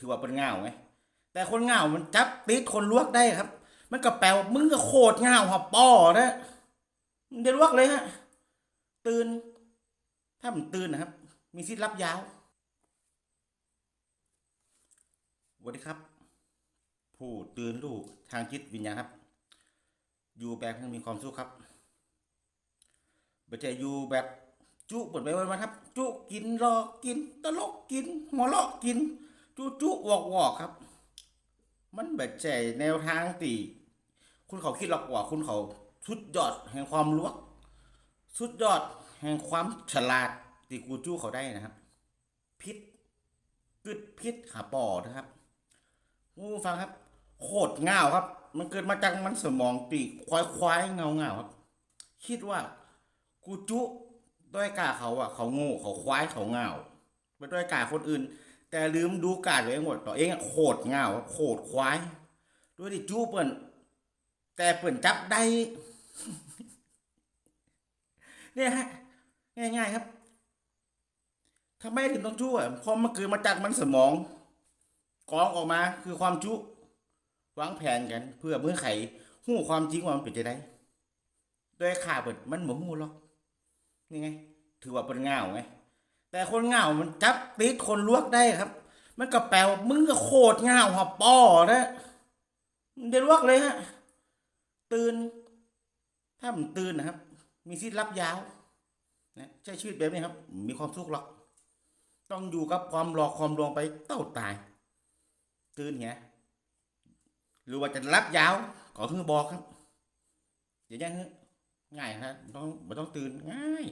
ถือว่าเป็นเงาไหมแต่คนเงามันจับติดคนลวกได้ครับ มันก็แปลว่ามึงก็โคตรเงาหัวป้อนะมึงจะลวกเลยฮะ ตื่น ถ้ามันตื่นนะครับ มีสิทธิ์รับยาวสวัสดีครับ ผู้ตื่นลูกทางจิตวิญญาณครับ อยู่แบบให้มีความสุขครับไม่ใช่อยู่แบบจุเปิดไปวันๆครับ จุกินรอกิน ตลกกินหัวเราะกิน จุจุวอกวอกครับ มันแบบใจแนวทางตีคุณเขาคิดหรอกว่าคุณเขาสุดยอดแห่งความรู้สุดยอดแห่งความฉลาดที่กูจู้เขาได้นะครับ พิษกึดพิษขาปอนะครับงูฟังครับ โคตรเงาครับ มันเกิดมาจากมันสมองปีควายควายเงาเงาครับ คิดว่ากูจุด้วยกาเขาอะ เขาโง่เขาควายเขาเงาไปด้วยกาคนอื่น แต่ลืมดูการตัวเองหมดตัวเองโคตรเงาโคตรควายด้วยที่จู้เปิ่นแต่เปิ่นจับได้เนี่ยฮะง่ายๆครับทำไมถึงต้องจู้อะเพราะมันเกิดมาจากมันสมองกรองออกมาคือความจุวางแผนกัน เพื่อเมื่อไขหู้ความจริงว่ามันเป็นจะได้โดยข่าเปิดมันหมูหูหรอกนี่ไง ถือว่าเป็นเงาไง แต่คนเงามันจับติดคนลวกได้ครับ มันก็แปลว่ามึงก็โคตรเงาหัวป้อนะมึงจะลวกเลยฮะ ตื่น ถ้ามันตื่นนะครับ มีสิทธิ์รับยาวนะใช้ชีวิตแบบนี้ครับ มีความสุขหรอก ต้องอยู่กับความหลอกความลวงไปเต้าตาย ตื่นเหี้ยหรือว่าจะรับยาวก็คือบอกครับ อย่างนี้ง่ายครับต้องไม่ต้องตื่นง่าย